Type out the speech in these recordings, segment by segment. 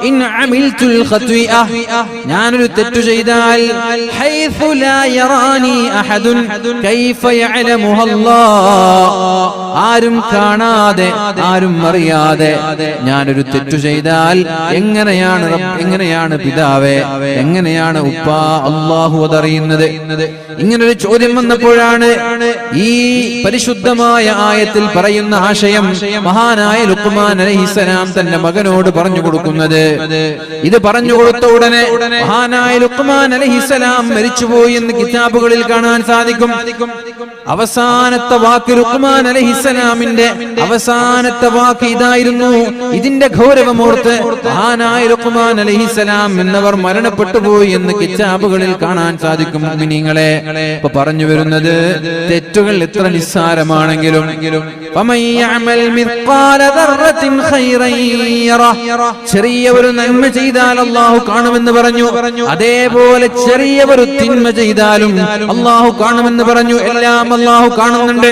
In അമിൽതുൽ ഖത്വിഅ ഞാനൊരു തെറ്റു ചെയ്താൽ ഹൈഥു ലാ യറാനി അഹദുൻ കൈഫ യഅലമുഹ അല്ലാഹ് ആരും കാണാതെ ആരും അറിയാതെ ഞാനൊരു തെറ്റു ചെയ്താൽ എങ്ങനെയാണ് എങ്ങനെയാണ് പിതാവേ എങ്ങനെയാണ് ഉപ്പ അള്ളാഹു അതറിയുന്നത്? ഇങ്ങനൊരു ചോദ്യം വന്നപ്പോഴാണ് ഈ പരിശുദ്ധമായ ആയത്തിൽ പറയുന്ന ആശയം മഹാനായ ലുക്കുമാൻ അലഹിസലാം തന്റെ മകനോട് പറഞ്ഞു കൊടുക്കുന്നത്. ഇത് പറഞ്ഞു കൊടുത്ത ഉടനെ മഹാനായ ലുക്കുമാൻ അലഹിസലാം മരിച്ചുപോയി എന്ന് കിതാബുകളിൽ കാണാൻ സാധിക്കും. അവസാനത്തെ വാക്ക് റുഖ്മാൻ അലഹിസലാമിന്റെ അവസാനത്തെ വാക്ക് ഇതായിരുന്നു. ഇതിന്റെ ഗൗരവമോർത്ത് ആനായ റുഖ്മാൻ അലഹിസലാം എന്നവർ മരണപ്പെട്ടു പോയി എന്ന് കിച്ചാബുകളിൽ കാണാൻ സാധിക്കും മിനിങ്ങളെ ഇപ്പൊ പറഞ്ഞു വരുന്നത് തെറ്റുകൾ എത്ര നിസ്സാരമാണെങ്കിലും ചെറിയ ഒരു നന്മ ചെയ്താൽ അള്ളാഹു കാണുമെന്ന് പറഞ്ഞു. അതേപോലെ ചെറിയ ഒരു തിന്മ ചെയ്താലും അള്ളാഹു കാണുമെന്ന് പറഞ്ഞു. എല്ലാം അള്ളാഹു കാണുന്നുണ്ട്.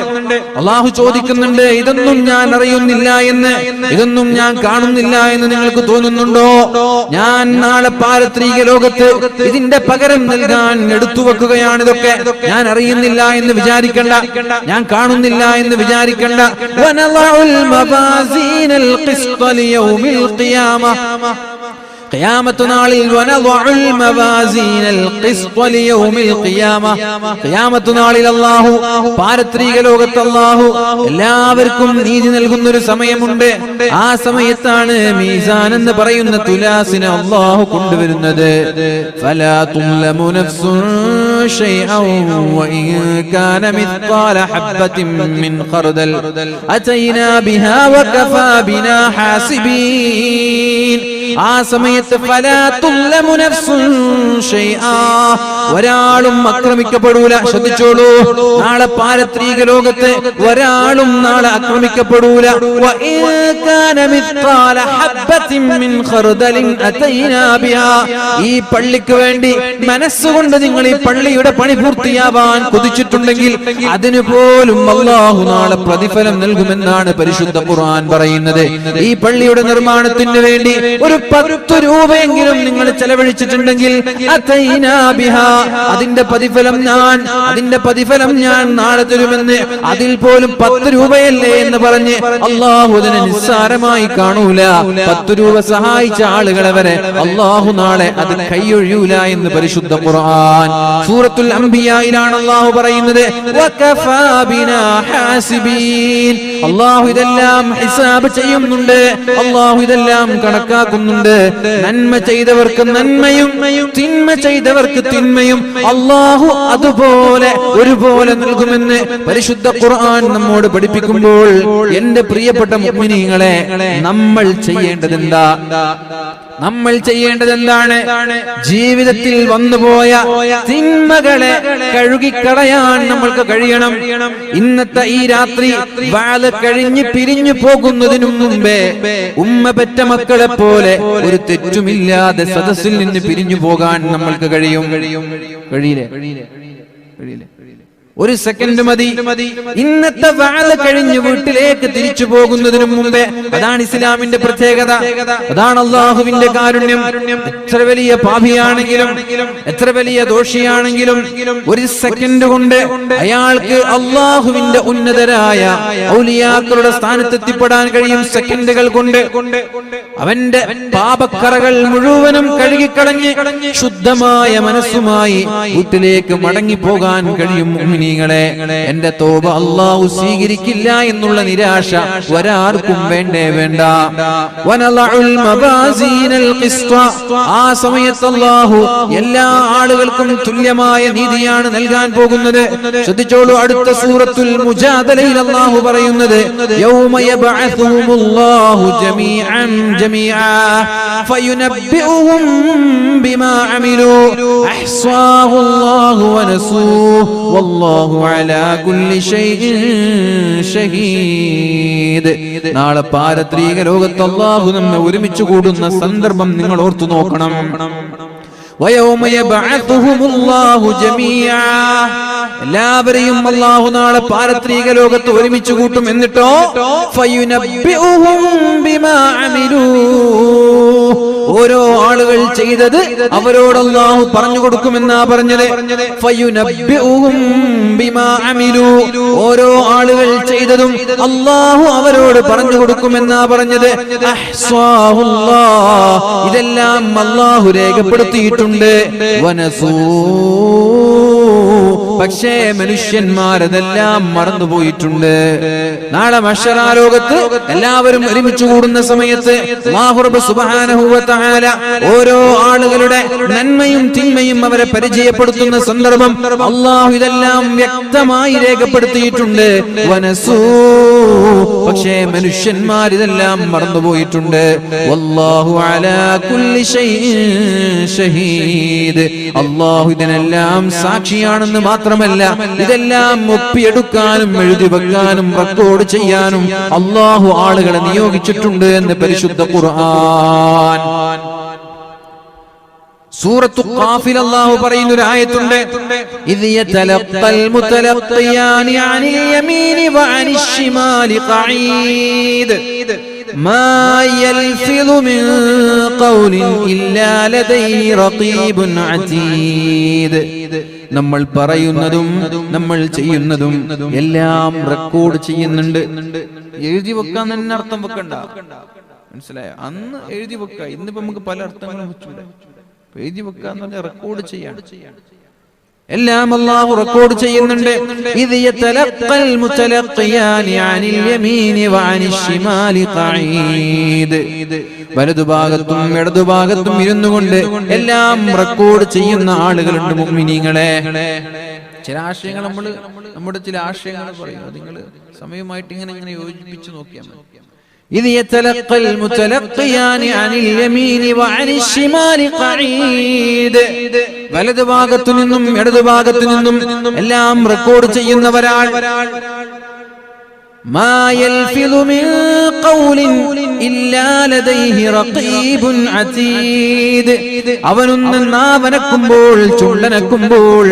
അള്ളാഹു ചോദിക്കുന്നുണ്ട് ഇതൊന്നും ഞാൻ അറിയുന്നില്ല എന്ന്. ഇതൊന്നും ഞാൻ കാണുന്നില്ല എന്ന് നിങ്ങൾക്ക് തോന്നുന്നുണ്ടോ? ഞാൻ നാളെ പാരത്രിക ലോകത്ത് ഇതിന്റെ പകരം നൽകാൻ എടുത്തു വെക്കുകയാണ് ഇതൊക്കെ. ഞാൻ അറിയുന്നില്ല എന്ന് വിചാരിക്കണ്ട. ഞാൻ കാണുന്നില്ല എന്ന് വിചാരിക്കണ്ട. ഖിയാമത്ത് നാളിൽ വനദഉൽ മവാസീനൽ ഖിസ്ത ലിയൗമിൽ ഖിയാമ. ഖിയാമത്ത് നാളിൽ അല്ലാഹു പാരത്രിക ലോകത്ത് അല്ലാഹു എല്ലാവർക്കും നീതി നൽകുന്ന ഒരു സമയമുണ്ട്. ആ സമയത്താണ് മീസാൻ എന്ന് പറയുന്ന തുലാസിനെ അല്ലാഹു കൊണ്ടുവരുന്നത്. ഫലാ തുംലമു നഫ്സുൻ ഷൈഅൻ വഇൻ കാന മിത്കാല ഹബ്ബത്തിൻ മിൻ ഖർദൽ. അതൈനാ ബിഹാ വകഫാ ബിനാ ഹാസിബീൻ. ആ സമയത്ത്. ഒരാളും ആക്രമിക്കപ്പെടൂല ശ്രദ്ധിച്ചോളൂ നാളെ പാരത്രീക ലോകത്ത് ഒരാളും നാളെ ആക്രമിക്കപ്പെടൂല. ഈ പള്ളിക്ക് വേണ്ടി മനസ്സുകൊണ്ട് നിങ്ങൾ ഈ പള്ളിയുടെ പണി പൂർത്തിയാവാൻ കുതിച്ചിട്ടുണ്ടെങ്കിൽ അതിനു പോലും അള്ളാഹു നാളെ പ്രതിഫലം നൽകുമെന്നാണ് പരിശുദ്ധ ഖുർആൻ പറയുന്നത് ഈ പള്ളിയുടെ നിർമ്മാണത്തിന് വേണ്ടി ഒരു പത്ത് രൂപയെങ്കിലും നിങ്ങൾ ചെലവഴിച്ചിട്ടുണ്ടെങ്കിൽ. അതിന്റെ പ്രതിഫലം ഞാൻ അതിന്റെ പ്രതിഫലം ഞാൻ നാളെ തരുമെന്ന് അതിൽ പോലും പത്ത് രൂപയല്ലേ എന്ന് പറഞ്ഞ് അള്ളാഹു അതിനെ നിസ്സാരമായി കാണൂല പത്ത് രൂപ സഹായിച്ച ആളുകളെ വരെ അള്ളാഹു നാളെ അത് കൈയൊഴിയൂല എന്ന് പരിശുദ്ധ ഖുർആൻ സൂറത്തുൽ അംബിയായിലാണ് അള്ളാഹു പറയുന്നത്. അള്ളാഹു ഇതെല്ലാം ഹിസാബ് ചെയ്യുന്നുണ്ട് അള്ളാഹു ഇതെല്ലാം കണക്കാക്കുന്നുണ്ട് നന്മ ചെയ്തവർക്ക് നന്മയും തിന്മ ചെയ്തവർക്ക് തിന്മയും അള്ളാഹു അതുപോലെ ഒരുപോലെ നൽകുമെന്ന് പരിശുദ്ധ ഖുർആൻ നമ്മോട് പഠിപ്പിക്കുമ്പോൾ എന്റെ പ്രിയപ്പെട്ട മുഅ്മിനീങ്ങളെ നമ്മൾ ചെയ്യേണ്ടത് എന്താ? നമ്മൾ ചെയ്യേണ്ടത് എന്താണ് ജീവിതത്തിൽ വന്നുപോയ തിന്മകളെ കഴുകിക്കളയാൻ നമ്മൾക്ക് കഴിയണം. ഇന്നത്തെ ഈ രാത്രി വാഴ കഴിഞ്ഞ് പിരിഞ്ഞു പോകുന്നതിനു മുമ്പേ ഉമ്മ പെറ്റ മക്കളെ പോലെ ഒരു തെറ്റുമില്ലാതെ സദസ്സിൽ നിന്ന് പിരിഞ്ഞു പോകാൻ നമ്മൾക്ക് കഴിയും. കഴിയില്ലേ? കഴിയില്ലേ? കഴിയില്ലേ? ഒരു സെക്കൻഡ് മതി. ഇന്നത്തെ വാഴ കഴിഞ്ഞ് വീട്ടിലേക്ക് തിരിച്ചു പോകുന്നതിന് മുമ്പേ അതാണ് ഇസ്ലാമിന്റെ പ്രത്യേകത. അതാണ് അള്ളാഹുവിന്റെ കാരുണ്യം. എത്ര വലിയ പാപിയാണെങ്കിലും എത്ര വലിയ ദോഷിയാണെങ്കിലും ഒരു സെക്കൻഡ് കൊണ്ട് അയാൾക്ക് അള്ളാഹുവിന്റെ ഉന്നതരായ ഔലിയാക്കളുടെ സ്ഥാനത്ത് എത്തിപ്പെടാൻ കഴിയും സെക്കൻഡുകൾ കൊണ്ട്. അവന്റെ പാപക്കറകൾ മുഴുവനും കഴുകിക്കളഞ്ഞ് ശുദ്ധമായ മനസ്സുമായി വീട്ടിലേക്ക് മടങ്ങി മടങ്ങിപ്പോകാൻ കഴിയും മുഅ്മിനീങ്ങളെ എന്റെ തോപ അള്ളാഹു സ്വീകരിക്കില്ല എന്നുള്ള നിരാശ ഒരാർക്കും വേണ്ടേ വേണ്ട. വനളഉൽ മബാസീനൽ ഖിസ്ത. ആ സമയത്ത് അള്ളാഹു എല്ലാ ആളുകൾക്കും തുല്യമായ നീതിയാണ് നൽകാൻ പോകുന്നത്. ശ്രദ്ധിച്ചോളൂ അടുത്ത സൂറത്തുൽ മുജാദലയിൽ അള്ളാഹു പറയുന്നത് യൗമ യബ്അസുഹുമുല്ലാഹു ജമീഅൻ ജമീഅ. ഫയുനബ്ബിഉഹും ബിമാ അമിലു. അഹ്സാഹു അല്ലാഹു വനസൂഹു വല്ലാഹു അലാ കുല്ലി ഷൈഇൻ ഷഹീദ് നാളെ പാരത്രിക ലോകത്ത് അള്ളാഹു നമ്മെ ഒരുമിച്ച് കൂടുന്ന സന്ദർഭം നിങ്ങൾ ഓർത്തു നോക്കണം ويوم يبعثهم الله جميعا എല്ലാവരെയും അള്ളാഹു നാളെ പാരത്രീക ലോകത്ത് ഒരുമിച്ച് കൂട്ടും എന്നിട്ടോ? ഓരോ ആളുകൾ ചെയ്തത് അവരോട് അള്ളാഹു പറഞ്ഞു കൊടുക്കുമെന്നാ പറഞ്ഞത്. ഓരോ ആളുകൾ ചെയ്തതും അള്ളാഹു അവരോട് പറഞ്ഞു കൊടുക്കുമെന്നാ പറഞ്ഞത്. ഇതെല്ലാം അള്ളാഹു രേഖപ്പെടുത്തിയിട്ടുണ്ട്. വനസൂ പക്ഷേ മനുഷ്യന്മാരതെല്ലാം മറന്നുപോയിട്ടുണ്ട്. നാളെ മഷറാലോകത്ത് എല്ലാവരും ഒരുമിച്ച് കൂടുന്ന സമയത്ത് ഓരോ ആളുകളുടെ നന്മയും തിന്മയും അവരെ പരിചയപ്പെടുത്തുന്ന സന്ദർഭം അള്ളാഹു ഇതെല്ലാം വ്യക്തമായി രേഖപ്പെടുത്തിയിട്ടുണ്ട്. വനസൂ പക്ഷേ മനുഷ്യന്മാർ ഇതെല്ലാം മറന്നുപോയിട്ടുണ്ട് അള്ളാഹു ഇതിനെല്ലാം സാക്ഷിയാണെന്ന് മാത്രമല്ല ഇതെല്ലാം ഒപ്പിയെടുക്കാനും എഴുതി വെക്കാനും റെക്കോർഡ് ചെയ്യാനും അള്ളാഹു ആളുകളെ നിയോഗിച്ചിട്ടുണ്ട് എന്ന് പരിശുദ്ധ ഖുർആൻ സൂറത്തു ഖാഫിൽ അല്ലാഹു പറയുന്ന ഒരു ആയത്തുണ്ട് ഇദ് യതലഖൽ മുതലഖിയാനി അനിൽ യമീനി വഅനിശ് ശിമാലി ഖഈദ് ما يلفظ من قول إلا لديه رقيب عتيد നമ്മൾ പറയുന്നതും നമ്മൾ ചെയ്യുന്നതും എല്ലാം റെക്കോർഡ് ചെയ്യുന്നുണ്ട്. എഴുതി വെക്കാൻ തന്നെ അർത്ഥം വെക്കണ്ട. മനസ്സിലായ? അന്ന് എഴുതി വെക്ക. ഇന്നിപ്പോ നമുക്ക് പല അർത്ഥങ്ങളും എഴുതി വെക്കാന്ന് പറഞ്ഞാൽ റെക്കോർഡ് ചെയ്യാണ് എല്ലാം അള്ളാഹു റെക്കോർഡ് ചെയ്യുന്നുണ്ട്. ഇത് വലതുഭാഗത്തും ഇടതുഭാഗത്തും ഇരുന്നു കൊണ്ട് എല്ലാം റെക്കോർഡ് ചെയ്യുന്ന ആളുകളുണ്ട് മുഅ്മിനീങ്ങളെ ചില ആശയങ്ങൾ നമ്മൾ നമ്മുടെ ചില ആശയങ്ങൾ പറയും നിങ്ങൾ സമയമായിട്ട് ഇങ്ങനെ ഇങ്ങനെ യോജിപ്പിച്ച് നോക്കിയാൽ മതി. إذ يتلقى المتلقيان عن اليمين وعن الشمال قعيد വലതു ഭാഗത്തു നിന്നും ഇടതു ഭാഗത്തു നിന്നും എല്ലാം റെക്കോർഡ് ചെയ്യുന്നവരാൾ ما يلفظ من قول إلا لديه رقيب عتيد അവനൊന്ന് നാവനക്കുമ്പോൾ ചുള്ളനക്കുമ്പോൾ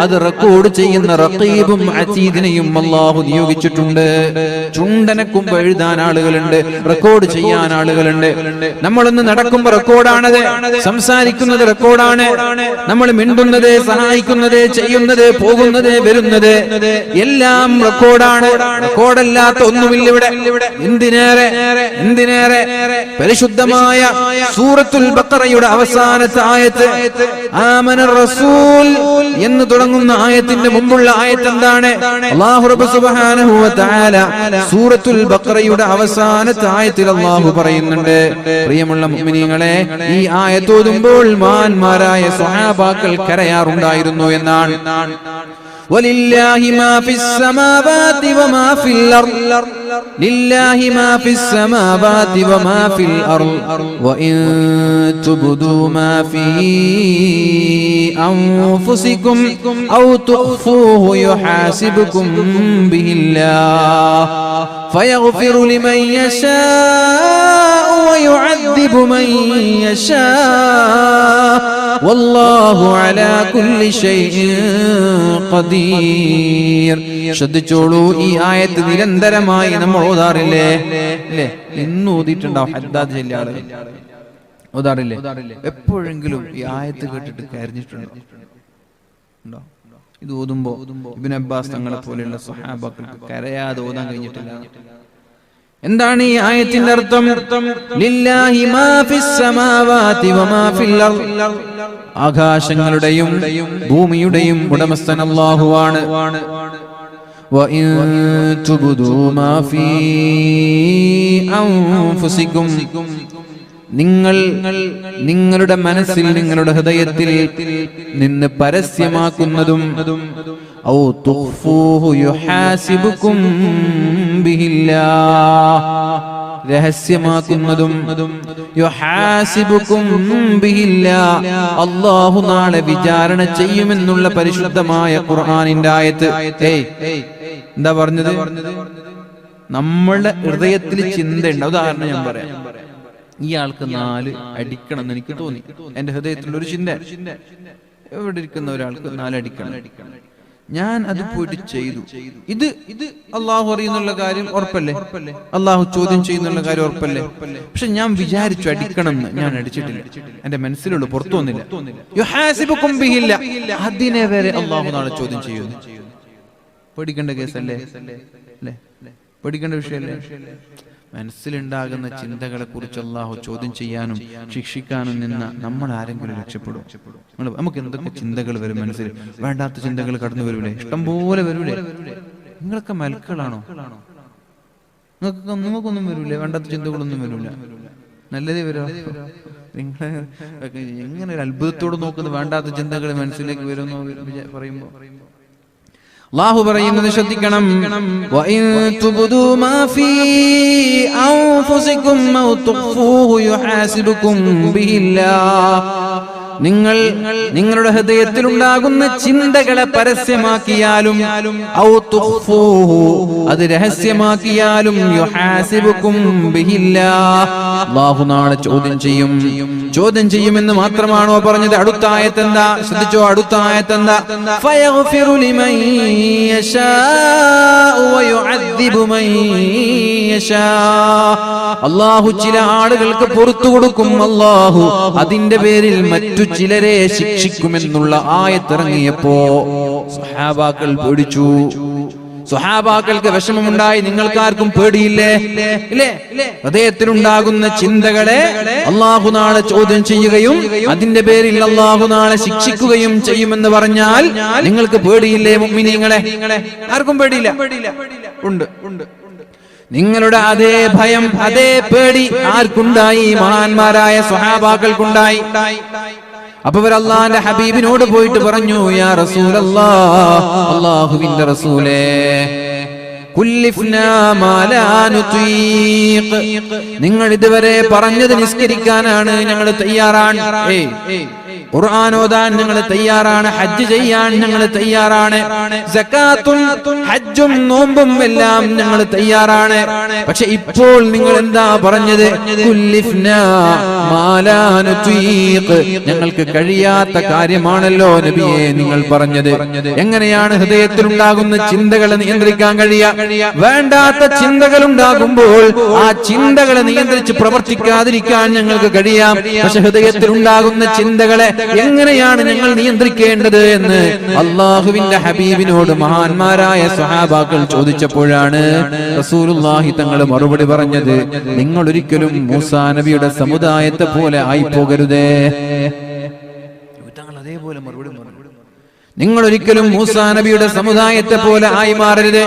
അത് റെക്കോർഡ് ചെയ്യുന്ന റക്കീബും അതീദിനെയും അള്ളാഹു നിയോഗിച്ചിട്ടുണ്ട്. ചുണ്ടനക്കുമ്പോ എഴുതാൻ ആളുകളുണ്ട് റെക്കോർഡ് ചെയ്യാൻ ആളുകളുണ്ട്. നമ്മളൊന്ന് നടക്കുമ്പോ റെക്കോർഡാണത് സംസാരിക്കുന്നത് റെക്കോർഡാണ്. നമ്മൾ മിണ്ടുന്നത് സഹായിക്കുന്നത് ചെയ്യുന്നത് പോകുന്നത് വരുന്നത് എല്ലാം റെക്കോർഡാണ്. റെക്കോർഡല്ലാത്ത ഒന്നുമില്ല ഇവിടെ. എന്തിനേറെ? എന്തിനേറെ? പരിശുദ്ധമായ സൂറത്തുൽ ബക്കറയുടെ അവസാനത്തെ ആയത്ത് ആമന റസൂൽ എന്ന് തുടങ്ങുന്ന ആയത്തിന്റെ മുമ്പുള്ള ആയത്ത് എന്താണ്? സുബ്ഹാനഹു സൂറത്തുൽ ബക്കറയുടെ അവസാനത്തെ ആയത്തിൽ അള്ളാഹു പറയുന്നുണ്ട്. പ്രിയമുള്ള മുഅ്മിനീങ്ങളെ ഈ ആയത്ത് ഓതുമ്പോൾ മാന്മാരായ സ്വഹാബാക്കൾ കരയാറുണ്ടായിരുന്നു എന്നാണ്. ولله ما في السماوات وما في الأرض. لله ما في السماوات وما في الأرض. وإن تبدوا ما في أنفسكم أو تخفوه يحاسبكم به الله. فيغفر لمن يشاء ويعذب من يشاء والله على كل شيء قدير ശ്രദ്ധിച്ചോളൂ ഈ ആയത്ത് നിരന്തരമായി നമ്മൾ ഓതാറില്ലേ അല്ലേ ഇന്ന് ഓതിയിട്ടുണ്ടാവും ഹദ്ദാദ് ചെല്ലിയ ആളുകൾ ഓതാറില്ലേ എപ്പോഴെങ്കിലും ഈ ആയത്ത് കേട്ടിട്ട് കരഞ്ഞിട്ടുണ്ടോ ഉണ്ടോ ഇത് ഓതുമ്പോ ഇബിൻ അബ്ബാസ് തങ്ങളെ പോലെയുള്ള സ്വഹാബാക്കൾക്ക് കരയാതെ ഓതാൻ കഴിഞ്ഞിട്ടില്ല എന്താണ് ഈ ആയത്തിന്റെ അർത്ഥം ലില്ലാഹി മാ ഫിസ് സമാവാതി വമാ ഫിൽ അർദ് ആകാശങ്ങളുടെയും ഭൂമിയുടെയും ഉടമസ്ഥൻ അല്ലാഹുവാണ് وإن تبدوا ما في أنفسكم നിങ്ങൾ നിങ്ങളുടെ മനസ്സിൽ നിങ്ങളുടെ ഹൃദയത്തിൽ നിന്ന് പരസ്യമാക്കുന്നതും ഔ യുഹാസിബുക്കും രഹസ്യമാക്കുന്നതും അള്ളാഹു നാളെ വിചാരണ ചെയ്യുമെന്നുള്ള പരിശുദ്ധമായ ഖുർആാനിന്റെ ആയത്ത്. എന്താ പറഞ്ഞത്? നമ്മളുടെ ഹൃദയത്തിൽ ചിന്തയുണ്ട്. ഉദാഹരണം ഞാൻ പറയാം. ഇയാൾക്ക് നാല് അടിക്കണം എന്ന് എനിക്ക് തോന്നി. എന്റെ ഹൃദയത്തിൽ ഒരു ചിന്ത. എവിടെ ഇരിക്കുന്ന ഒരാൾക്ക് നാല് അടിക്കണം? ഞാൻ അത് പോയിട്ട് ചെയ്തു. ഇത് ഇത് അള്ളാഹു അറിയുന്നുള്ള കാര്യം ഉറപ്പല്ലേ? അള്ളാഹു ചോദ്യം ചെയ്യുന്നുള്ള കാര്യം ഉറപ്പല്ലേ? പക്ഷെ ഞാൻ വിചാരിച്ചു അടിക്കണം എന്ന് ഞാൻ അടിച്ചിട്ടില്ല. എന്റെ മനസ്സിലുള്ളൂ പുറത്തു വന്നില്ല. തോന്നില്ല അതിനെ വരെ അള്ളാഹു നാളെ ചോദ്യം ചെയ്യുന്നു പേടിക്കേണ്ട കേസല്ലേ? അല്ലേ? പേടിക്കേണ്ട വിഷയമല്ലേ? മനസ്സിലുണ്ടാകുന്ന ചിന്തകളെ കുറിച്ച് അള്ളാഹു ചോദ്യം ചെയ്യാനും ശിക്ഷിക്കാനും നിന്ന് നമ്മൾ ആരെങ്കിലും രക്ഷപ്പെടും. നമുക്ക് എന്തൊക്കെ ചിന്തകൾ വരും മനസ്സിൽ? വേണ്ടാത്ത ചിന്തകൾ കടന്നു വരൂലേ? ഇഷ്ടം പോലെ വരൂലേ? നിങ്ങളൊക്കെ മലക്കളാണോ? നിങ്ങൾക്ക് നിങ്ങൾക്കൊന്നും വരൂലേ? വേണ്ടാത്ത ചിന്തകളൊന്നും വരൂല. നല്ലതേ വരോ. നിങ്ങൾ എങ്ങനെ ഒരു അത്ഭുതത്തോട് നോക്കുന്നത് വേണ്ടാത്ത ചിന്തകൾ മനസ്സിലേക്ക് വരുമെന്നോ വിചാ- പറയുമ്പോ? അള്ളാഹു പറയുന്നത് ശ്രദ്ധിക്കണം. നിങ്ങൾ നിങ്ങളുടെ ഹൃദയത്തിൽ ഉണ്ടാകുന്ന ചിന്തകളെ പരസ്യമാക്കിയാലും അത് രഹസ്യമാക്കിയാലും ചോദ്യം ചെയ്യും. ചോദ്യം ചെയ്യുമെന്ന് മാത്രമാണോ പറഞ്ഞത്? അടുത്ത ആയത്തെന്താ? ശ്രദ്ധിച്ചോ? അടുത്ത ആയത്തെന്താ? അല്ലാഹു ചില ആളുകൾക്ക് പുറത്തു കൊടുക്കും. അള്ളാഹു അതിന്റെ പേരിൽ മറ്റു ചിലരെ ശിക്ഷിക്കുമെന്നുള്ള ആയത്തിറങ്ങിയപ്പോ സഹാബാക്കൾ പേടിച്ചു. സുഹാബാക്കൾക്ക് വിഷമമുണ്ടായി. നിങ്ങൾക്കാർക്കും പേടിയില്ലേ? ഹൃദയത്തിലുണ്ടാകുന്ന ചിന്തകളെ അള്ളാഹു നാളെ ചോദ്യം ചെയ്യുകയും അതിന്റെ പേരിൽ അള്ളാഹു നാളെ ശിക്ഷിക്കുകയും ചെയ്യുമെന്ന് പറഞ്ഞാൽ നിങ്ങൾക്ക് പേടിയില്ലേ മുമ്മിനിങ്ങളെ ആർക്കും പേടിയില്ല. ഉണ്ട് ഉണ്ട്. നിങ്ങളുടെ അതേ ഭയം അതേ പേടി ആർക്കുണ്ടായി? മഹാന്മാരായ സ്വഹാബാക്കൾക്കുണ്ടായി. അപ്പൊ അള്ളാന്റെ ഹബീബിനോട് പോയിട്ട് പറഞ്ഞു യാ റസൂൽ റസൂലേ നിങ്ങൾ ഇതുവരെ പറഞ്ഞത് നിസ്കരിക്കാനാണ് ഞങ്ങൾ തയ്യാറാണ്. ഖുർആൻ ഓതാൻ ഞങ്ങൾ തയ്യാറാണ് ഹജ്ജ് ചെയ്യാൻ ഞങ്ങൾ തയ്യാറാണ് സക്കാത്തും ഹജ്ജും നോമ്പും എല്ലാം ഞങ്ങൾ തയ്യാറാണ്. പക്ഷെ ഇപ്പോൾ നിങ്ങൾ എന്താ പറഞ്ഞത്? ഞങ്ങൾക്ക് കഴിയാത്ത കാര്യമാണല്ലോ നബിയെ നിങ്ങൾ പറഞ്ഞത്. എങ്ങനെയാണ് ഹൃദയത്തിലുണ്ടാകുന്ന ചിന്തകളെ നിയന്ത്രിക്കാൻ കഴിയുക? വേണ്ടാത്ത ചിന്തകൾ ഉണ്ടാകുമ്പോൾ ആ ചിന്തകളെ നിയന്ത്രിച്ച് പ്രവർത്തിക്കാതിരിക്കാൻ ഞങ്ങൾക്ക് കഴിയാം. പക്ഷെ ഹൃദയത്തിൽ ഉണ്ടാകുന്ന ചിന്തകളെ എങ്ങനെയാണ് ഞങ്ങൾ നിയന്ത്രിക്കേണ്ടത് എന്ന് അള്ളാഹുവിന്റെ ഹബീബിനോട് മഹാന്മാരായ സഹാബാക്കൾ ചോദിച്ചപ്പോഴാണ് തങ്ങൾ മറുപടി പറഞ്ഞത് നിങ്ങൾ ഒരിക്കലും മൂസാ നബിയുടെ സമുദായത്തെ പോലെ ആയി പോകരുതേ. അതേപോലെ മറുപടി പറഞ്ഞു. നിങ്ങൾ ഒരിക്കലും മൂസാ നബിയുടെ സമുദായത്തെ പോലെ ആയി മാറരുത്.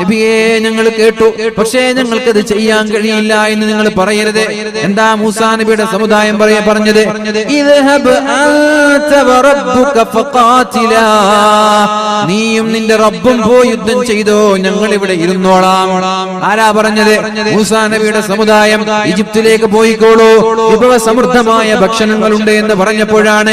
നബിയേ ഞങ്ങൾ കേട്ടു. പക്ഷേ ഞങ്ങൾക്കത് ചെയ്യാൻ കഴിയില്ല എന്ന് നിങ്ങൾ പറയരുത്. എന്താ മൂസാ നബിയുടെ സമുദായം പറയാ പറഞ്ഞത്. നീയും നിന്റെ റബ്ബും പോ യുദ്ധം ചെയ്തോ? ഞങ്ങൾ ഇവിടെ ഇരുന്നോളാം. ആരാ പറഞ്ഞത്? മൂസാ നബിയുടെ സമുദായം ഈജിപ്തിലേക്ക് പോയിക്കോളൂ. വിഭവ സമൃദ്ധമായ ഭക്ഷണങ്ങളുണ്ട് എന്ന് പറഞ്ഞപ്പോഴാണ്.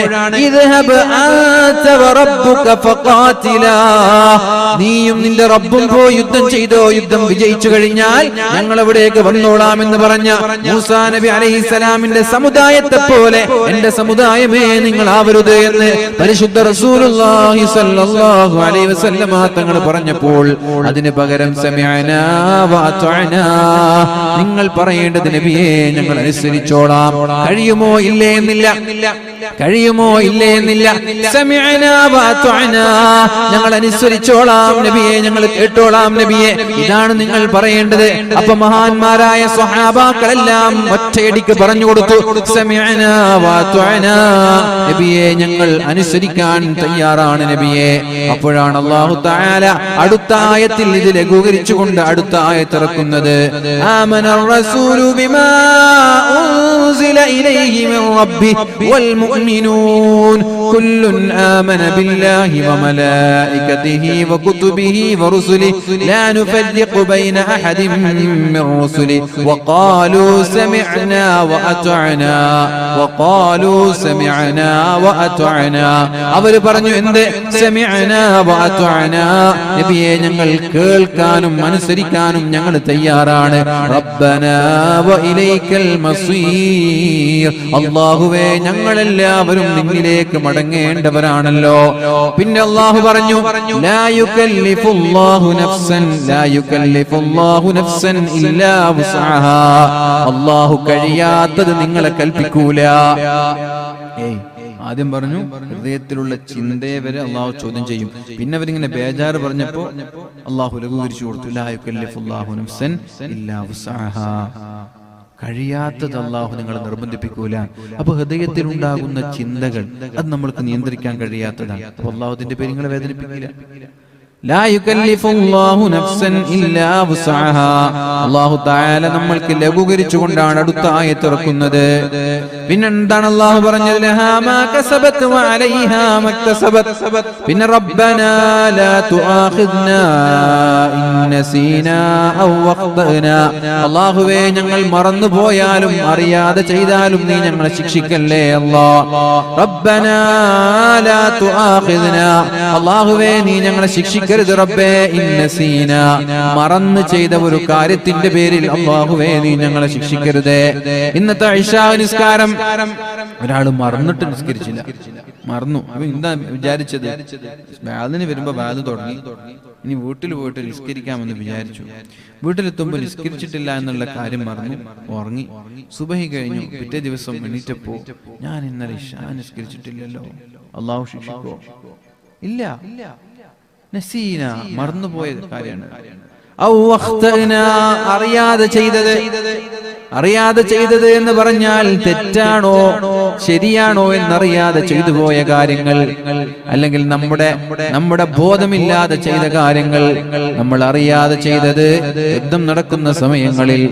നീയും നിന്റെ റബ്ബും പോയി യുദ്ധം ചെയ്തോ യുദ്ധം വിജയിച്ചു കഴിഞ്ഞാൽ ഞങ്ങൾ അവിടേക്ക് വന്നോളാം എന്ന് പറഞ്ഞ മൂസാ നബി അലൈഹിസ്സലാമിന്റെ സമുദായത്തെ പോലെ എന്റെ സമുദായമേ നിങ്ങൾ ആവരുത് എന്ന് പരിശുദ്ധ റസൂലുള്ളാഹി അലൈഹി തങ്ങൾ പറഞ്ഞപ്പോൾ അതിന് പകരം നിങ്ങൾ പറയേണ്ടത് നബിയെ ഞങ്ങൾ അനുസരിച്ചോളാം. കഴിയുമോ ഇല്ലേ എന്നില്ല. കഴിയുമോ ഇല്ലേ എന്നില്ല? ഞങ്ങൾ അനുസരിച്ചോളാം നബിയെ ഞങ്ങൾ കേട്ടോളാം നബിയെ. ഇതാണ് നിങ്ങൾ പറയേണ്ടത്. അപ്പൊ മഹാന്മാരായ സ്വഹാബാക്കളെല്ലാം ഒറ്റയടിക്ക് പറഞ്ഞു കൊടുത്തു നബിയെ ഞങ്ങൾ അനുസരിക്കാൻ തയ്യാറാണ് നബിയെ. അപ്പോഴാണ് അള്ളാഹു തആല അടുത്ത ആയത്തിൽ ഇത് ലഘൂകരിച്ചുകൊണ്ട് അടുത്ത ആയത്ത് ഇറക്കുന്നത്. ആമനൂരു റബ്ബി വൽ آمن بالله وملائكته وكتبه ورسله لا نفرق بين أحد من رسله وقالوا سمعنا വഖാലൂ وقالوا سمعنا വഅതഅനാ അവർ പറഞ്ഞു എന്ത്? സമിഅനാ വഅതഅനാ നബിയെ ഞങ്ങൾ കേൾക്കാനും അനുസരിക്കാനും ഞങ്ങൾ തയ്യാറാണ്. റബ്ബനാ വഇലൈക്കൽ മസീർ. അല്ലാഹുവേ ഞങ്ങളെല്ലാവരും നിന്നിലേക്ക് മടങ്ങേണ്ടവരാണല്ലോ. പിന്നെ അള്ളാഹു പറഞ്ഞു അല്ലാഹു കഴിയാത്തത് നിങ്ങളെ കൽപ്പിക്കൂല. ആദ്യം പറഞ്ഞു ഹൃദയത്തിലുള്ള ചിന്തയെ വരെ അള്ളാഹു ചോദ്യം ചെയ്യും. പിന്നെ അവരിങ്ങനെ ബേജാറ് പറഞ്ഞപ്പോ അള്ളാഹു ലഘൂകരിച്ചു കൊടുത്തു കഴിയാത്തത് അള്ളാഹു നിങ്ങളെ നിർബന്ധിപ്പിക്കൂല. അപ്പൊ ഹൃദയത്തിൽ ഉണ്ടാകുന്ന ചിന്തകൾ അത് നമ്മൾക്ക് നിയന്ത്രിക്കാൻ കഴിയാത്തതാണ്. അപ്പൊ അള്ളാഹുദിന്റെ പേര് നിങ്ങളെ വേദനിപ്പിക്കില്ല. ലാ യുകല്ലിഫുല്ലാഹു നഫ്സൻ ഇല്ലാ വുസ്അഹാ. അല്ലാഹു തആല നമ്മൾക്ക് ലഘൂകരിച്ചുകൊണ്ടാണ് അടുത്ത ആയത്ത് തുറക്കുന്നത്. പിന്നെ എന്താണ് അള്ളാഹു പറഞ്ഞത് പിന്നെ അല്ലാഹുവേ ഞങ്ങൾ മറന്നു പോയാലും അറിയാതെ ചെയ്താലും നീ ഞങ്ങളെ ശിക്ഷിക്കല്ലേ അല്ലാ. റബ്ബനാ അല്ലാഹുവേ നീ ഞങ്ങളെ ശിക്ഷിക്ക ശിക്ഷിക്കരുത് റബ്ബേ ഇന്നസീന മറന്ന് ചെയ്ത ഒരു കാര്യത്തിന്റെ പേരിൽ അള്ളാഹുവേ നീ ഞങ്ങളെ ശിക്ഷിക്കരുതേ. ഇന്നത്തെ ഐഷാ നിസ്കാരം ഒരാൾ മറന്നിട്ട് നിസ്കരിച്ചില്ല. മറന്നു. എന്താ വിചാരിച്ചത്? ബാലിന് വരുമ്പോ ബാൽ തുടങ്ങി. ഇനി വീട്ടിൽ പോയിട്ട് നിസ്കരിക്കാമെന്ന് വിചാരിച്ചു. വീട്ടിലെത്തുമ്പോൾ നിസ്കരിച്ചിട്ടില്ല എന്നുള്ള കാര്യം മറന്നു. ഉറങ്ങി. സുബഹി കഴിഞ്ഞു. പിറ്റേ ദിവസം എണീറ്റപ്പോ ഞാൻ ഇന്നലെ ഇഷാ നിസ്കരിച്ചിട്ടില്ലല്ലോ. അള്ളാഹു ശിക്ഷിക്കോ ഇല്ല. നസീന മറന്നുപോയ കാര്യമാണ്. അറിയാതെ ചെയ്തത്. അറിയാതെ ചെയ്തത് എന്ന് പറഞ്ഞാൽ തെറ്റാണോ? ശരിയാണോ എന്നറിയാതെ ചെയ്തു പോയ കാര്യങ്ങൾ. അല്ലെങ്കിൽ നമ്മുടെ നമ്മുടെ ബോധമില്ലാതെ ചെയ്ത കാര്യങ്ങൾ നമ്മൾ അറിയാതെ ചെയ്തത്. യുദ്ധം നടക്കുന്ന സമയങ്ങളിൽ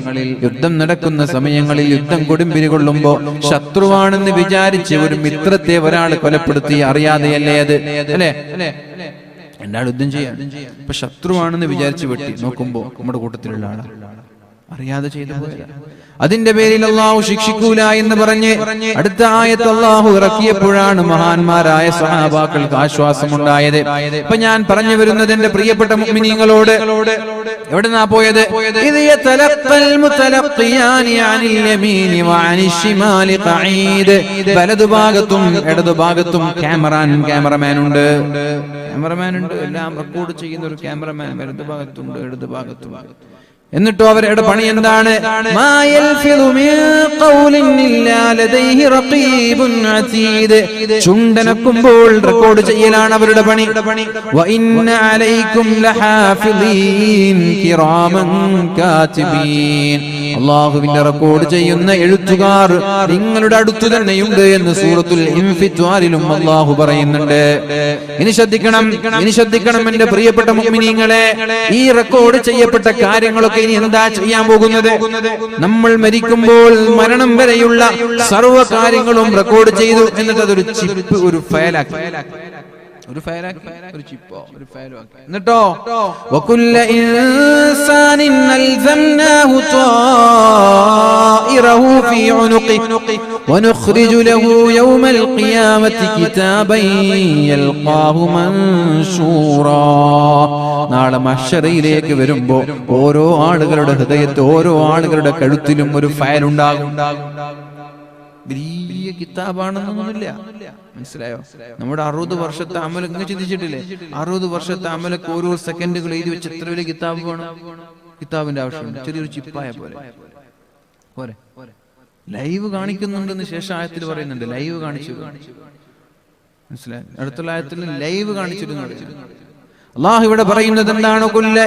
യുദ്ധം നടക്കുന്ന സമയങ്ങളിൽ യുദ്ധം കൊടുമ്പിരി കൊള്ളുമ്പോ ശത്രുവാണെന്ന് വിചാരിച്ച് ഒരു മിത്രത്തെ ഒരാൾ കൊലപ്പെടുത്തി അറിയാതെയല്ലേ അത്? അല്ലേ? രണ്ടാൾ യുദ്ധം ചെയ്യാം ഇപ്പൊ ശത്രുവാണെന്ന് വിചാരിച്ച് വെട്ടി നോക്കുമ്പോ നമ്മുടെ കൂട്ടത്തിലുള്ള ആളാണ് അറിയാതെ ചെയ്തു പോയതാ. അതിന്റെ പേരിൽ അള്ളാഹു ശിക്ഷിക്കൂല എന്ന് പറഞ്ഞ് അടുത്ത ആയത്ത് അള്ളാഹു ഇറക്കിയപ്പോഴാണ് മഹാന്മാരായ സഹാബാക്കൾക്ക് ആശ്വാസമുണ്ടായത്. ഇപ്പൊ ഞാൻ പറഞ്ഞു വരുന്നത് എന്റെ പ്രിയപ്പെട്ട പോയത്? യമീനി വഅനിൽ ശിമാലി ഖഈദ്. വലതുഭാഗത്തും ഇടതുഭാഗത്തും ക്യാമറാൻ ക്യാമറമാൻ ഉണ്ട്. ക്യാമറമാൻ ഉണ്ട്. എല്ലാം റെക്കോർഡ് ചെയ്യുന്ന ഒരു ക്യാമറമാൻ വലതുഭാഗത്തുണ്ട് ഇടതുഭാഗത്തും എന്നിട്ടോ അവരുടെ പണി എന്താണ്? ചുണ്ടനക്കുമ്പോൾ റെക്കോർഡ് ചെയ്യലാണ് അവരുടെ പണി. അള്ളാഹുവിന്റെ റെക്കോർഡ് ചെയ്യുന്ന എഴുത്തുകാർ നിങ്ങളുടെ അടുത്തു തന്നെയുണ്ട് എന്ന് സൂറത്തുൽ ഇൻഫിത്വാരിലും അള്ളാഹു പറയുന്നുണ്ട്. ഇനി ശ്രദ്ധിക്കണം ഇനി ശ്രദ്ധിക്കണം എന്റെ പ്രിയപ്പെട്ട മുഅ്മിനീങ്ങളെ. ഈ റെക്കോർഡ് ചെയ്യപ്പെട്ട കാര്യങ്ങളൊക്കെ ഇനി എന്താ ചെയ്യാൻ പോകുന്നത്? നമ്മൾ മരിക്കുമ്പോൾ മരണം വരെയുള്ള സർവ കാര്യങ്ങളും റെക്കോർഡ് ചെയ്തു എന്നിട്ട് അതൊരു ചിപ്പ് ഒരു ഫയലാക്കി ഒരു ഫയലാക്കി ഒരു ചിപ്പോ ഒരു ഫയലോ ആക്കി എന്നിട്ടോ വകുല്ല ഇൻസാനിൻ അൽസംനാഹു طائره في عنقه ونخرج له يوم القيامة كتابا يلقاه منشورا നാളെ മഷറയിലേക്ക് വരുമ്പോ ഓരോ ആളുകളുടെ ഹൃദയത്തിൽ ഓരോ ആളുകളുടെ കഴുത്തിലും ഒരു ഫയൽ ഉണ്ടാകും വലിയ കിതാബാണെന്നൊന്നുമില്ല മനസ്സിലായോ? നമ്മുടെ അറുപത് വർഷത്തെ അമല ഇങ്ങനെ ചിന്തിച്ചിട്ടില്ലേ? അറുപത് വർഷത്തെ അമലക്ക് ഓരോ സെക്കൻഡുകൾ എഴുതി വെച്ച് എത്ര വലിയ കിതാബ് വേണം? കിതാബിന്റെ ആവശ്യമുണ്ട് ചെറിയൊരു ചിപ്പായ പോലെ. പോരെ. ലൈവ് കാണിക്കുന്നുണ്ടെന്ന് ശേഷം ആയത്തിൽ പറയുന്നുണ്ട്. ലൈവ് കാണിച്ചു. മനസ്സിലായി? അടുത്തുള്ള ആയത്തിൽ ലൈവ് കാണിച്ചിരുന്നുണ്ട് അള്ളാഹു ഇവിടെ പറയുന്നത് എന്താണ്? കുല്ല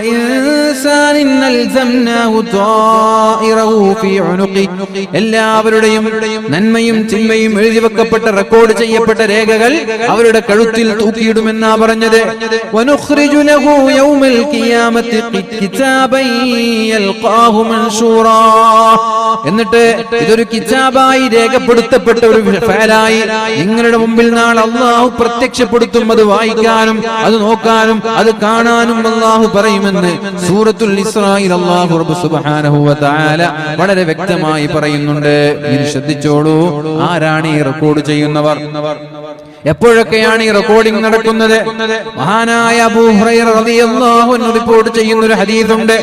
ഫീ ഉനുഖി. എല്ലാവരുടെയും നന്മയും തിന്മയും എഴുതി വെക്കപ്പെട്ട റെക്കോർഡ് ചെയ്യപ്പെട്ട രേഖകൾ അവരുടെ കഴുത്തിൽ തൂക്കിയിടുമെന്നാ പറഞ്ഞത്. ഖിയാമത്തി യൽഖാഹു എന്നിട്ട് ഇതൊരു കിതാബായി രേഖപ്പെടുത്തപ്പെട്ട ഒരു ഫയലായി നിങ്ങളുടെ മുമ്പിൽ നാളെ അള്ളാഹു പ്രത്യക്ഷപ്പെടുത്തും അത് വായിക്കാനും അത് നോക്കാനും അത് കാണാനും അള്ളാഹു പറയുമെന്ന് സൂറത്തുൽ വളരെ വ്യക്തമായി പറയുന്നുണ്ട്. ശ്രദ്ധിച്ചോളൂ. ആരാണ് ഈ റെക്കോർഡ് ചെയ്യുന്നവർ? എപ്പോഴൊക്കെയാണ് ഈ റെക്കോർഡിംഗ് നടക്കുന്നത്? മഹാനായ റിപ്പോർട്ട് ചെയ്യുന്ന ഒരു ഹദീസുണ്ട്.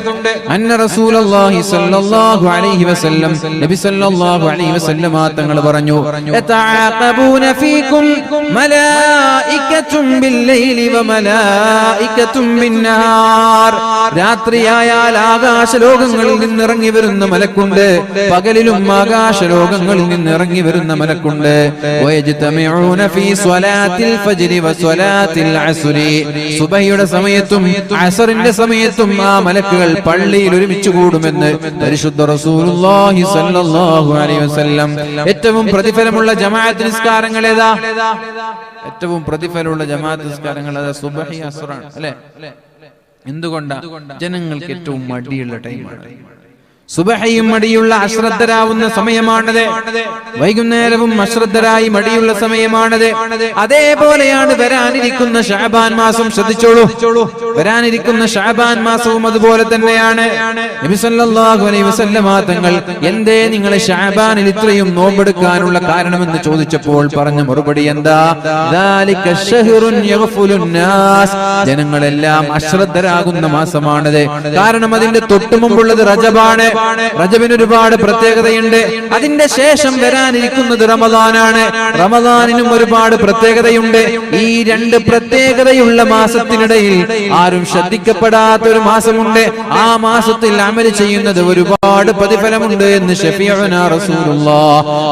അന്ന റസൂലുള്ളാഹി സ്വല്ലല്ലാഹു അലൈഹി വസല്ലം നബി അലൈഹി തങ്ങൾ പറഞ്ഞു തഅഖബൂന ഫീകും ബിന്നാർ. രാത്രിയായാൽ ആകാശലോകങ്ങളിൽ നിന്ന് ഇറങ്ങി വരുന്ന മലക്കുണ്ട്. പകലിലും ആകാശലോകങ്ങളിൽ നിന്ന് ഇറങ്ങി വരുന്ന മലക്കുണ്ട്. ഫീ സ്വലാത്തിൽ ഫജ്രി വസ്വലാത്തിൽ അസ്രി. സുബഹിയുടെ സമയത്തും അസറിന്റെ സമയത്തും ആ മലക്കുകൾ പള്ളിയിൽ ഒരുമിച്ച് കൂടുമെന്ന് പരിശുദ്ധ റസൂലുള്ളാഹി സ്വല്ലല്ലാഹു അലൈഹി വസല്ലം. ഏറ്റവും പ്രതിഫലമുള്ള ജമാഅത്ത് നിസ്കാരങ്ങൾ ഏതാ? ഏറ്റവും പ്രതിഫലമുള്ള ജമാഅത്ത് നിസ്കാരങ്ങൾ ഏതാ? സുബഹി അല്ലേ? എന്തുകൊണ്ടാ? ജനങ്ങൾക്ക് ഏറ്റവും മടിയുള്ള ടൈമാണ് സുബഹയും മടിയുള്ള അശ്രദ്ധരാവുന്ന സമയമാണത്. വൈകുന്നേരവും അശ്രദ്ധരായി മടിയുള്ള സമയമാണത്. അതേപോലെയാണ് വരാനിരിക്കുന്ന ഷാബാൻ മാസം ശ്രദ്ധിച്ചോളൂ. വരാനിരിക്കുന്ന ഷാബാൻ മാസവും അതുപോലെ തന്നെയാണ്. തങ്ങൾ എന്തേ നിങ്ങളെ ഷാബാനിൽ ഇത്രയും നോമ്പെടുക്കാനുള്ള കാരണമെന്ന് ചോദിച്ചപ്പോൾ പറഞ്ഞ മറുപടി എന്താ? ജനങ്ങളെല്ലാം അശ്രദ്ധരാകുന്ന മാസമാണത്. കാരണം അതിന്റെ തൊട്ടുമുമ്പുള്ളത് റജബാണ്. റജബിന് ഒരുപാട് പ്രത്യേകതയുണ്ട്. അതിന്റെ ശേഷം വരാനിരിക്കുന്നത് റമദാനാണ്. റമദാനിനും ഒരുപാട് പ്രത്യേകതയുണ്ട്. ഈ രണ്ട് പ്രത്യേകതയുള്ള മാസത്തിനിടയിൽ ആരും ശ്രദ്ധിക്കപ്പെടാത്ത ഒരു മാസമുണ്ട്. ആ മാസത്തിൽ അമൽ ചെയ്യുന്നത് ഒരുപാട് പ്രതിഫലമുണ്ട് എന്ന്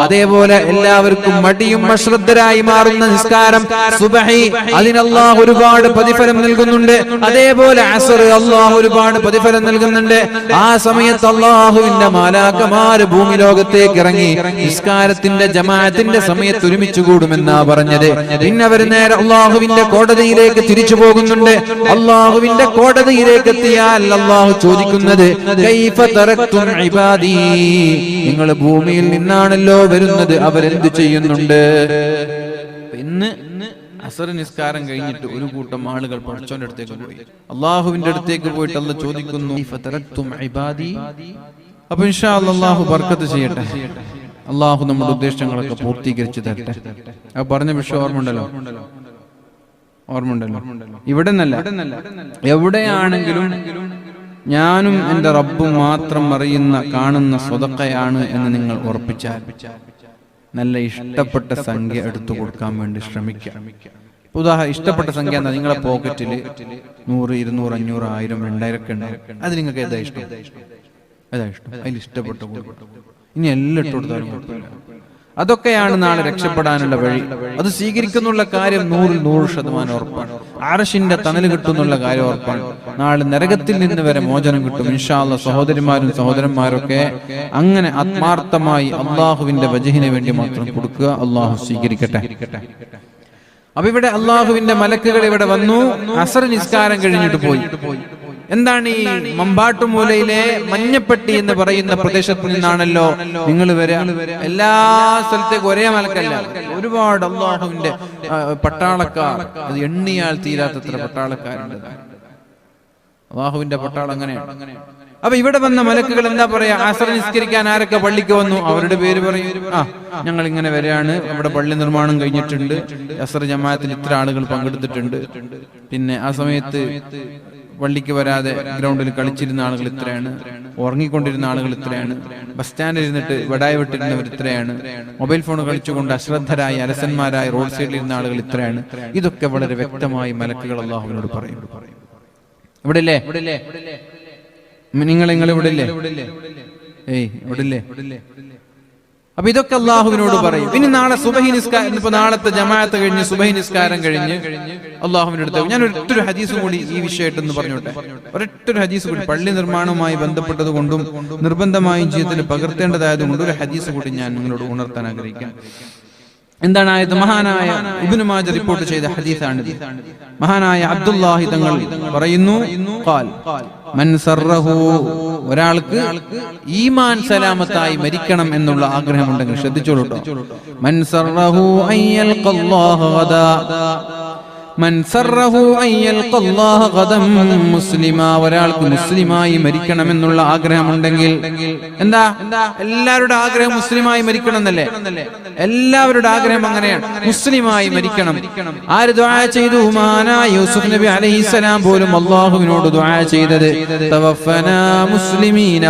അതേപോലെ എല്ലാവർക്കും മടിയും അശ്രദ്ധരായി മാറുന്ന നിസ്കാരം സുബഹി. അതിന് അല്ലാഹു ഒരുപാട് പ്രതിഫലം നൽകുന്നുണ്ട്. അതേപോലെ അസർ അള്ളാഹ് ഒരുപാട് പ്രതിഫലം നൽകുന്നുണ്ട്. ആ സമയത്ത് അള്ളാഹുവിന്റെ മാലാക്കമാര് ഭൂമി ലോകത്തേക്ക് ഇറങ്ങി നിസ്കാരത്തിന്റെ ജമാഅത്തിന്റെ സമയത്ത് ഒരുമിച്ച് കൂടുമെന്നാ പറഞ്ഞത്. പിന്നെ നേരെ അള്ളാഹുവിന്റെ കോടതിയിലേക്ക് തിരിച്ചു പോകുന്നുണ്ട്. അള്ളാഹുവിന്റെ കോടതിയിലേക്ക് എത്തിയാൽ അള്ളാഹു ചോദിക്കുന്നത്? നിങ്ങൾ ഭൂമിയിൽ നിന്നാണല്ലോ വരുന്നത്. അവരെന്ത് ചെയ്യുന്നുണ്ട്? ഇന്ന് അസർ നിസ്കാരം കഴിഞ്ഞിട്ട് ഒരു കൂട്ടം ആളുകൾ പഠിച്ചോന്റെ അടുത്തേക്ക് പോയി. അള്ളാഹുവിന്റെ അടുത്തേക്ക് പോയിട്ട് അല്ല ചോദിക്കുന്നു? അപ്പൊ ഇൻഷാ അള്ളാഹു ബർക്കത്ത് ചെയ്യട്ടെ. അള്ളാഹു നമ്മുടെ ഉദ്ദേശങ്ങളൊക്കെ പൂർത്തീകരിച്ചു തരട്ടെ. ആ പറഞ്ഞ വിഷയം ഓർമ്മ ഉണ്ടല്ലോ ഓർമ്മ ഉണ്ടല്ലോ ഇവിടെ നിന്നല്ല. എവിടെയാണെങ്കിലും ഞാനും എന്റെ റബ്ബും മാത്രം അറിയുന്ന കാണുന്ന സ്വതക്കയാണ് എന്ന് നിങ്ങൾ ഉറപ്പിച്ചാൽ. നല്ല ഇഷ്ടപ്പെട്ട സംഖ്യ എടുത്തു കൊടുക്കാൻ വേണ്ടി ശ്രമിക്കുക. ഉദാഹരണം ഇഷ്ടപ്പെട്ട സംഖ്യ എന്നാൽ നിങ്ങളെ പോക്കറ്റിൽ നൂറ് ഇരുന്നൂറ് അഞ്ഞൂറ് ആയിരം രണ്ടായിരം ഒക്കെ ഉണ്ടാവും. അത് നിങ്ങൾക്ക് ഏതാ ഇഷ്ടം? ഏതാ ഇഷ്ടം? അതിൽ ഇഷ്ടപ്പെട്ട. ഇനി എല്ലാം ഇട്ട് കൊടുത്താലും കുഴപ്പമില്ല. അതൊക്കെയാണ് നാളെ രക്ഷപ്പെടാനുള്ള വഴി. അത് സ്വീകരിക്കുന്നുള്ള കാര്യം നൂറിൽ നൂറ് ശതമാനം ഉറപ്പാണ്. ആരശിന്റെ തണൽ കിട്ടുന്നുള്ള കാര്യം ഉറപ്പാണ്. നാളെ നരകത്തിൽ നിന്ന് വരെ മോചനം കിട്ടും. ഇൻഷാല്ല സഹോദരിമാരും സഹോദരന്മാരൊക്കെ അങ്ങനെ ആത്മാർത്ഥമായി അള്ളാഹുവിന്റെ വജഹിന് വേണ്ടി മാത്രം കൊടുക്കുക. അള്ളാഹു സ്വീകരിക്കട്ടെ. അപ്പൊ ഇവിടെ അള്ളാഹുവിന്റെ മലക്കുകൾ ഇവിടെ വന്നു. അസർ നിസ്കാരം കഴിഞ്ഞിട്ട് പോയി. എന്താണ് ഈ മമ്പാട്ടുമൂലയിലെ മഞ്ഞപ്പെട്ടി എന്ന് പറയുന്ന പ്രദേശത്ത് നിന്നാണല്ലോ നിങ്ങൾ വരെ എല്ലാ സ്ഥലത്തേക്കും ഒരേ മലക്കല്ല. ഒരുപാട് അള്ളാഹുവിന്റെ പട്ടാളക്കാർ അത് എണ്ണിയാൽ തീരാത്തത്ര പട്ടാളക്കാരുണ്ട്. അള്ളാഹുവിന്റെ പട്ടാളം അങ്ങനെയാണ്. അപ്പൊ ഇവിടെ വന്ന മലക്കുകൾ എന്താ പറയാ? ആശ്ര നിസ്കരിക്കാൻ ആരൊക്കെ പള്ളിക്ക് വന്നു? അവരുടെ പേര് പറയും. ആ ഞങ്ങൾ ഇങ്ങനെ വരെയാണ് അവിടെ പള്ളി നിർമ്മാണം കഴിഞ്ഞിട്ടുണ്ട്. അസർ ജമാഅത്തിൽ ഇത്ര ആളുകൾ പങ്കെടുത്തിട്ടുണ്ട്. പിന്നെ ആ സമയത്ത് പള്ളിക്ക് വരാതെ ഗ്രൗണ്ടിൽ കളിച്ചിരുന്ന ആളുകൾ ഇത്രയാണ്. ഉറങ്ങിക്കൊണ്ടിരുന്ന ആളുകൾ ഇത്രയാണ്. ബസ് സ്റ്റാൻഡിൽ ഇരുന്നിട്ട് വടായി വിട്ടിരുന്നവർ ഇത്രയാണ്. മൊബൈൽ ഫോൺ കളിച്ചുകൊണ്ട് അശ്രദ്ധരായി അലസന്മാരായി റോഡ് സൈഡിൽ ഇരുന്ന ആളുകൾ ഇത്രയാണ്. ഇതൊക്കെ വളരെ വ്യക്തമായി മലക്കുകൾ അള്ളാഹുവിനോട് പറയും. ഇവിടെ ഇല്ലേ നിങ്ങൾ നിങ്ങൾ ഇവിടില്ലേ ഏയ് ഇവിടെ ഇല്ലേ അപ്പൊ ഇതൊക്കെ അള്ളാഹുവിനോട് പറയും. ഇനി നാളെ സുബഹി നിസ്കാരം ഇപ്പൊ നാളത്തെ ജമാഅത്ത് കഴിഞ്ഞ് സുബഹി നിസ്കാരം കഴിഞ്ഞ് അള്ളാഹുവിന്റെ അടുത്ത് ഞാൻ ഒരൊറ്റൊരു ഹദീസ് കൂടി ഈ വിഷയമായിട്ടൊന്ന് പറഞ്ഞോട്ടെ. ഒരൊറ്റൊരു ഹദീസ് കൂടി പള്ളി നിർമ്മാണവുമായി ബന്ധപ്പെട്ടത് കൊണ്ടും നിർബന്ധമായും ജീവിതത്തിൽ പകർത്തേണ്ടതായത് കൊണ്ടും ഒരു ഹദീസ് കൂടി ഞാൻ നിങ്ങളോട് ഉണർത്താൻ ആഗ്രഹിക്കാം. എന്താണ് ആയത്? മഹാനായ ഇബ്നു റിപ്പോർട്ട് ചെയ്ത ഹദീസാണ് മഹാനായ അബ്ദുല്ലാഹി തങ്ങൾ പറയുന്നു ഖാൽ മൻ സർറഹു ഒരാൾക്ക് ഈമാൻ സലാമത്തായി മരിക്കണം എന്നുള്ള ആഗ്രഹമുണ്ടെങ്കിൽ ശ്രദ്ധിച്ചോളൂ മൻസറഹു മൻ ഒരാൾക്ക് മുസ്ലിമായി മരിക്കണമെന്നുള്ള ആഗ്രഹമുണ്ടെങ്കിൽ എന്താ? എല്ലാവരുടെ ആഗ്രഹം മുസ്ലിമായി മരിക്കണം എന്നല്ലേ എല്ലാവരുടെ ആഗ്രഹം അങ്ങനെയാണ്. മുസ്ലിമായി മരിക്കണം. ആര് ദുആ ചെയ്തു? മാനായ യൂസുഫ് നബി അലൈഹിസ്സലാം പോലും അള്ളാഹുവിനോട് ദുആ ചെയ്തത്. മുസ്ലിമൻ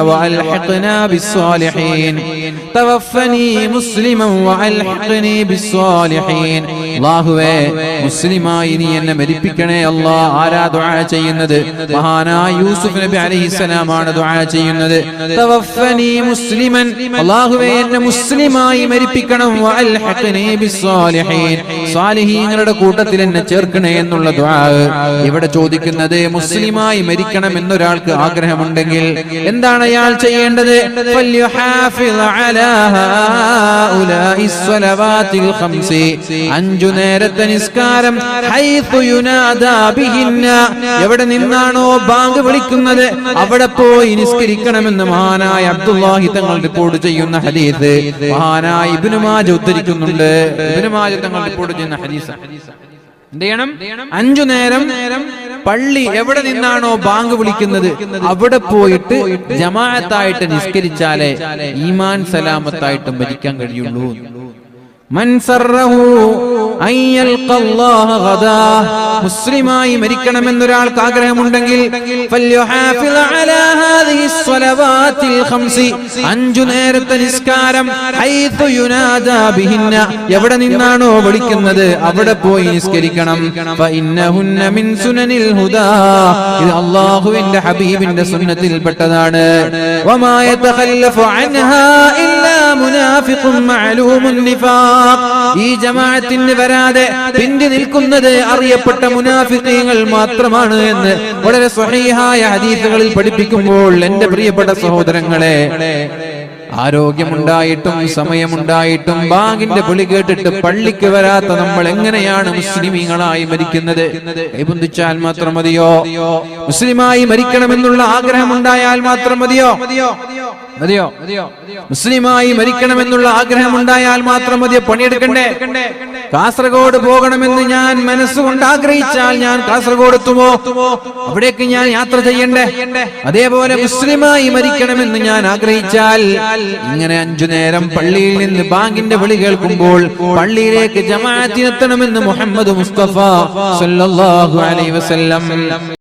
മുസ്ലിമായി നീ എന്നെ മരിപ്പിക്കണേ അല്ലാ. ആരാ ദുആ ചെയ്യുന്നത്? മഹാനായ യൂസുഫ് നബി അലൈഹിസ്സലാമാണ് ദുആ ചെയ്യുന്നത്. തവഫനി മുസ്ലിമൻ. അല്ലാഹുവേ എന്നെ മുസ്ലിമായി മരിപ്പിക്കണം. വഅൽഹിഖ്നി ബിസ്സാലിഹീൻ. സാലിഹീങ്ങളുടെ കൂട്ടത്തിൽ എന്നെ ചേർക്കണേ എന്നുള്ള ദുആ. ഇവിടെ ചോദിക്കുന്നത് മുസ്ലിമായി മരിക്കണം എന്നൊരാൾക്ക് ആഗ്രഹമുണ്ടെങ്കിൽ എന്താണ് അയാൾ ചെയ്യേണ്ടത്? അഞ്ചു നേരത്തെ നിസ്കാരം എവിടെ നിന്നാണോ ബാങ്ക് വിളിക്കുന്നത്? അവിടെ പോയി നിസ്കരിക്കണമെന്ന് മഹാനായ അബ്ദുല്ലാഹി തങ്ങൾ റിപ്പോർട്ട് ചെയ്യുന്ന ഹദീസ്. മഹാനായ ഇബ്നു മാജ ഉദ്ധരിക്കുന്നുണ്ട്. ഇബ്നു തങ്ങൾ റിപ്പോർട്ട് ചെയ്യുന്ന ഹദീസ്. ചെയ്യണം? അഞ്ചു നേരം പള്ളി എവിടെ നിന്നാണോ ബാങ്ക് വിളിക്കുന്നത്? അവിടെ പോയിട്ട് ജമാഅത്തായിട്ട് നിസ്കരിച്ചാലേ ഈമാൻ സലാമത്തായിട്ട് മരിക്കാൻ കഴിയുള്ളൂ. മൻ മുസ്ലിമായി മരിക്കണമെന്നൊരാൾക്ക് ആഗ്രഹമുണ്ടെങ്കിൽ അഞ്ചു നേരത്തെ നിസ്കാരം എവിടെ നിന്നാണോ വിളിക്കുന്നത് അവിടെ പോയി നിസ്കരിക്കണം. ഇത് അള്ളാഹുവിന്റെ ഹബീബിന്റെ സുന്നത്തിൽപ്പെട്ടതാണ്. ഈ ജമാഅത്തിന് വരാതെ പിന്തി നിൽക്കുന്നത് അറിയപ്പെട്ട മുനാഫിക്കീങ്ങൾ മാത്രമാണ് എന്ന് വളരെ സ്വഹീഹായ ഹദീസുകളിൽ പഠിപ്പിക്കുമ്പോൾ എന്റെ പ്രിയപ്പെട്ട സഹോദരങ്ങളെ ആരോഗ്യമുണ്ടായിട്ടും സമയമുണ്ടായിട്ടും ബാങ്കിന്റെ പൊളി കേട്ടിട്ട് പള്ളിക്ക് വരാത്ത നമ്മൾ എങ്ങനെയാണ് മുസ്ലിമീങ്ങളായി മരിക്കുന്നത്? കൈബന്ധിച്ചാൽ മാത്രം മതിയോ? മുസ്ലിമായി മരിക്കണമെന്നുള്ള ആഗ്രഹമുണ്ടായാൽ മാത്രം മതിയോ? മതിയോ? മുസ്ലിമായി മരിക്കണമെന്നുള്ള ആഗ്രഹമുണ്ടായാൽ മാത്രം മതിയോ? പണിയെടുക്കണ്ടേ? കാസർഗോഡ് പോകണമെന്ന് ഞാൻ മനസ്സുകൊണ്ട് ആഗ്രഹിച്ചാൽ ഞാൻ കാസർഗോഡ് എത്തുമോ? അവിടേക്ക് ഞാൻ യാത്ര ചെയ്യണ്ടേ? അതേപോലെ മുസ്ലിമായി മരിക്കണമെന്ന് ഞാൻ ആഗ്രഹിച്ചാൽ ഇങ്ങനെ അഞ്ചു നേരം പള്ളിയിൽ നിന്ന് ബാങ്കിന്റെ വിളി കേൾക്കുമ്പോൾ പള്ളിയിലേക്ക് ജമാഅത്തിനെത്തണമെന്ന് മുഹമ്മദ് മുസ്തഫ സല്ലല്ലാഹു അലൈഹി വസല്ലം